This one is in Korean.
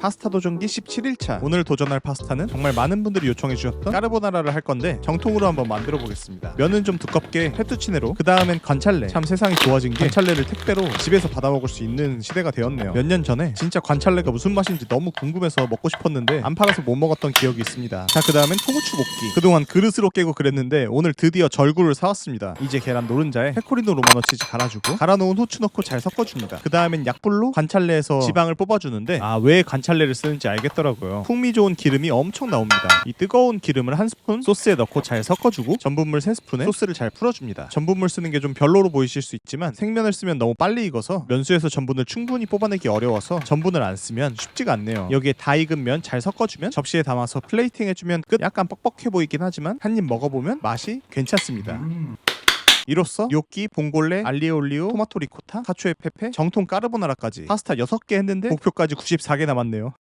파스타 도전기 17일차. 오늘 도전할 파스타는 정말 많은 분들이 요청해 주셨던 까르보나라를 할 건데 정통으로 한번 만들어 보겠습니다. 면은 좀 두껍게 페투치네로 그 다음엔 관찰레. 참 세상이 좋아진 게 관찰레를 택배로 집에서 받아 먹을 수 있는 시대가 되었네요. 몇 년 전에 진짜 관찰레가 무슨 맛인지 너무 궁금해서 먹고 싶었는데 안 팔아서 못 먹었던 기억이 있습니다. 자 그 다음엔 통후추 볶기. 그동안 그릇으로 깨고 그랬는데 오늘 드디어 절구를 사왔습니다. 이제 계란 노른자에 페코리노 로마노 치즈 갈아주고 갈아놓은 후추 넣고 잘 섞어줍니다. 그 다음엔 약불로 관찰레에서 지방을 뽑아주는데 아 왜 관찰 레를 쓰는지 알겠더라고요. 풍미 좋은 기름이 엄청 나옵니다. 이 뜨거운 기름을 한 스푼 소스에 넣고 잘 섞어주고 전분물 3스푼에 소스를 잘 풀어줍니다. 전분물 쓰는 게 좀 별로로 보이실 수 있지만 생면을 쓰면 너무 빨리 익어서 면수에서 전분을 충분히 뽑아내기 어려워서 전분을 안 쓰면 쉽지가 않네요. 여기에 다 익은 면 잘 섞어주면 접시에 담아서 플레이팅 해주면 끝. 약간 뻑뻑해 보이긴 하지만 한 입 먹어보면 맛이 괜찮습니다 이로써 요끼, 봉골레, 알리올리오, 토마토 리코타, 카초에 페페, 정통 까르보나라까지 파스타 6개 했는데 목표까지 94개 남았네요.